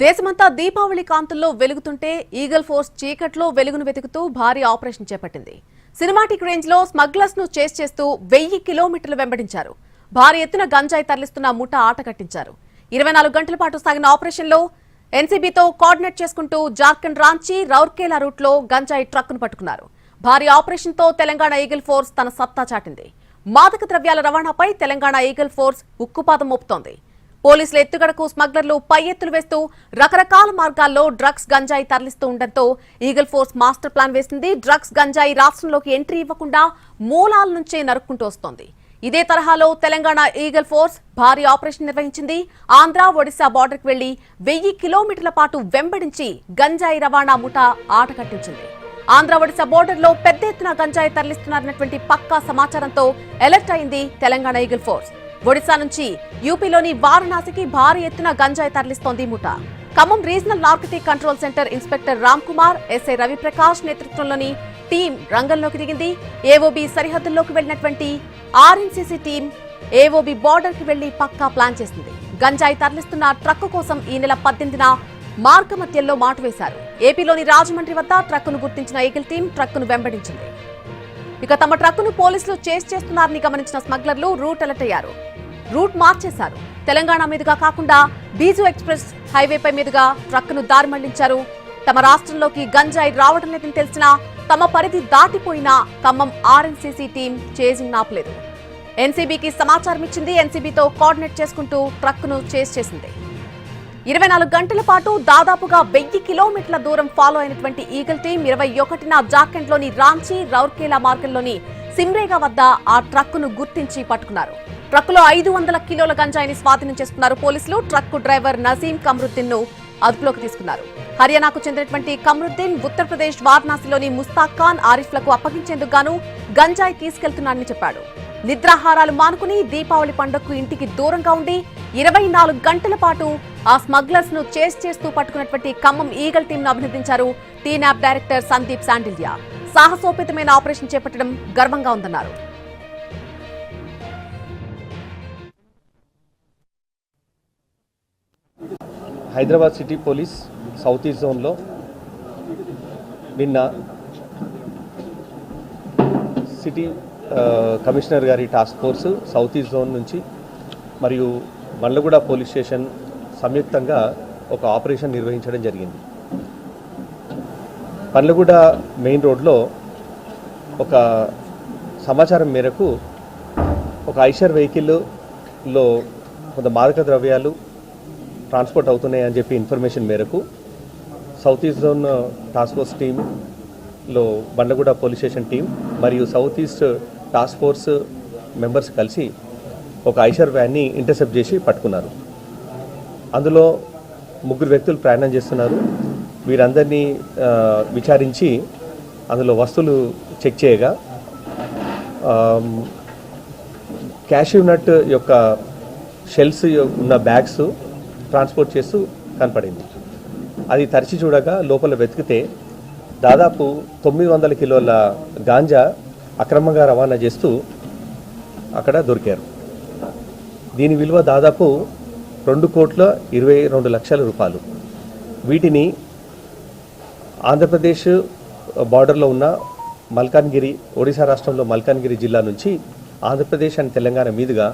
దేశమంతా దీపావళి కాంతుల్లో వెలుగుతుంటే eagle force చీకట్లో వెలుగును వెతుకుతూ భారీ ఆపరేషన్ చేపట్టింది. సినిమాటిక్ రేంజ్లో స్మగ్లర్స్ను చేస్ చేస్తూ వెయ్యి కిలోమీటర్లు వెంబడించారు. భారీ ఎత్తున గంజాయి తరలిస్తున్న ముఠ ఆట కట్టించారు. ఇరవై నాలుగు గంటల పాటు సాగిన ఆపరేషన్లో ఎన్సీబీతో కోఆర్డినేట్ చేసుకుంటూ జార్ఖండ్ రాంచీ రౌర్కేలా రూట్లో గంజాయి ట్రక్కును పట్టుకున్నారు. భారీ ఆపరేషన్తో తెలంగాణ ఈగల్ ఫోర్స్ తన సత్తా చాటింది. మాదక ద్రవ్యాల రవాణాపై తెలంగాణ ఈగల్ ఫోర్స్ ఉక్కుపాదం మోపుతోంది. పోలీసుల ఎత్తుగడకు స్మగ్లర్లు పై ఎత్తులు వేస్తూ రకరకాల మార్గాల్లో డ్రగ్స్ గంజాయి తరలిస్తూ ఉండటంతో ఈగల్ ఫోర్స్ మాస్టర్ ప్లాన్ వేసింది. డ్రగ్స్ గంజాయి రాష్ట్రంలోకి ఎంట్రీ ఇవ్వకుండా మూలాల నుంచే నరుక్కుంటూ వస్తోంది. ఇదే తరహాలో తెలంగాణ ఈగల్ ఫోర్స్ భారీ ఆపరేషన్ నిర్వహించింది. ఆంధ్ర ఒడిశా బార్డర్కి వెళ్ళి వెయ్యి కిలోమీటర్ల పాటు వెంబడించి గంజాయి రవాణా ముఠ ఆట కట్టించింది. ఆంధ్ర ఒడిశా బోర్డర్లో పెద్ద ఎత్తున గంజాయి తరలిస్తున్నారన్నటువంటి పక్కా సమాచారంతో అలర్ట్ అయింది తెలంగాణ ఈగల్ ఫోర్స్. ఒడిశా నుంచి యూపీలోని వారణాసికి భారీ ఎత్తున గంజాయి తరలిస్తోంది ముఠా. ముఠ Khammam regional narcotic control centre inspector Ram Kumar SI Raviprakash నేతృత్వంలోని టీం రంగంలోకి దిగింది. ఏఓబి సరిహద్దుల్లోకి వెళ్ళినటువంటి ఆర్ఎన్సీసీ టీం ఏఓబి బార్డర్కి వెళ్ళి పక్కా ప్లాన్ చేసింది. గంజాయి తరలిస్తున్న ట్రక్కు కోసం ఈ నెల పద్దెనిమిదిన మార్గమధ్యంలో మాటు వేశారు. ఏపీలోని రాజమండ్రి వద్ద ట్రక్కును గుర్తించిన ఈగిల్ టీం ట్రక్కును వెంబడించింది. ఇక తమ ట్రక్కును పోలీసులు చేస్ చేస్తున్నారని గమనించిన స్మగ్లర్లు రూట్ అలర్ట్ అయ్యారు. రూట్ మార్చేశారు. తెలంగాణ మీదుగా కాకుండా బీజు ఎక్స్ప్రెస్ హైవేపై మీదుగా ట్రక్కును దారి మళ్ళించారు. తమ రాష్ట్రంలోకి గంజాయి రావడం లేదని తెలిసినా తమ పరిధి దాటిపోయినా ఖమ్మం ఆర్ఎన్సీసీ టీం చేజింగ్ నాపలేదు. ఎన్సీబీకి సమాచారం ఇచ్చింది ఎన్సీబీతో కోఆర్డినేట్ చేసుకుంటూ ట్రక్కును చేజ్ చేసింది. ఇరవై నాలుగు గంటల పాటు దాదాపుగా వెయ్యి కిలోమీటర్ల దూరం ఫాలో అయినటువంటి ఈగల్ టీం ఇరవై ఒకటిన జార్ఖండ్లోని రాంచీ రౌర్కేలా మార్గంలోని సిమ్రేగా వద్ద ఆ ట్రక్కును గుర్తించి పట్టుకున్నారు. ట్రక్కులో ఐదు వందల కిలోల గంజాయిని స్వాధీనం చేసుకున్నారు పోలీసులు. ట్రక్కు డ్రైవర్ నజీం కమరుద్దీన్ను అదుపులోకి తీసుకున్నారు. హర్యానాకు చెందినటువంటి కమరుద్దీన్ ఉత్తరప్రదేశ్ వారణాసిలోని ముస్తాక్ ఖాన్ ఆరిఫ్లకు అప్పగించేందుకు గాను గంజాయి తీసుకెళ్తున్నారని చెప్పాడు. నిద్రాహారాలు మానుకుని దీపావళి పండుగకు ఇంటికి దూరంగా ఉండి ఇరవై నాలుగు గంటల పాటు ఆ స్మగ్లర్స్ను చేస్ చేస్తూ పట్టుకున్నటువంటి ఖమ్మం ఈగల్ టీంను అభినందించారు టీనాప్ డైరెక్టర్ సందీప్ శాండిల్యా. సాహసోపేతమైన ఆపరేషన్ చేపట్టడం గర్వంగా ఉందన్నారు. Hyderabad city police south east జోన్లో నిన్న సిటీ కమిషనర్ గారి task force south east zone నుంచి మరియు బండ్లగూడ పోలీస్ స్టేషన్ సంయుక్తంగా ఒక ఆపరేషన్ నిర్వహించడం జరిగింది. పండ్లగూడ మెయిన్ రోడ్లో ఒక సమాచారం మేరకు ఒక ఐషర్ వెహికల్లో కొంత మాదక ద్రవ్యాలు ట్రాన్స్పోర్ట్ అవుతున్నాయని చెప్పి ఇన్ఫర్మేషన్ మేరకు south east zone task force టీంలో బండగూడ పోలీస్ స్టేషన్ టీం మరియు south east task force members కలిసి ఒక ఐషర్ వ్యాన్ని ఇంటర్సెప్ట్ చేసి పట్టుకున్నారు. అందులో ముగ్గురు వ్యక్తులు ప్రయాణం చేస్తున్నారు. వీరందరినీ విచారించి అందులో వస్తువులు చెక్ చేయగా క్యాష్యూ నట్ యొక్క షెల్స్ ఉన్న బ్యాగ్స్ ట్రాన్స్పోర్ట్ చేస్తూ కనపడింది. అది తరిచి చూడగా లోపల వెతికితే దాదాపు తొమ్మిది వందల కిలోల గాంజా అక్రమంగా రవాణా చేస్తూ అక్కడ దొరికారు. దీని విలువ దాదాపు రెండు కోట్ల ఇరవై రెండు లక్షల రూపాయలు. వీటిని ఆంధ్రప్రదేశ్ బార్డర్లో ఉన్న మల్కాన్గిరి ఒడిశా రాష్ట్రంలో మల్కాన్గిరి జిల్లా నుంచి ఆంధ్రప్రదేశ్ అండ్ తెలంగాణ మీదుగా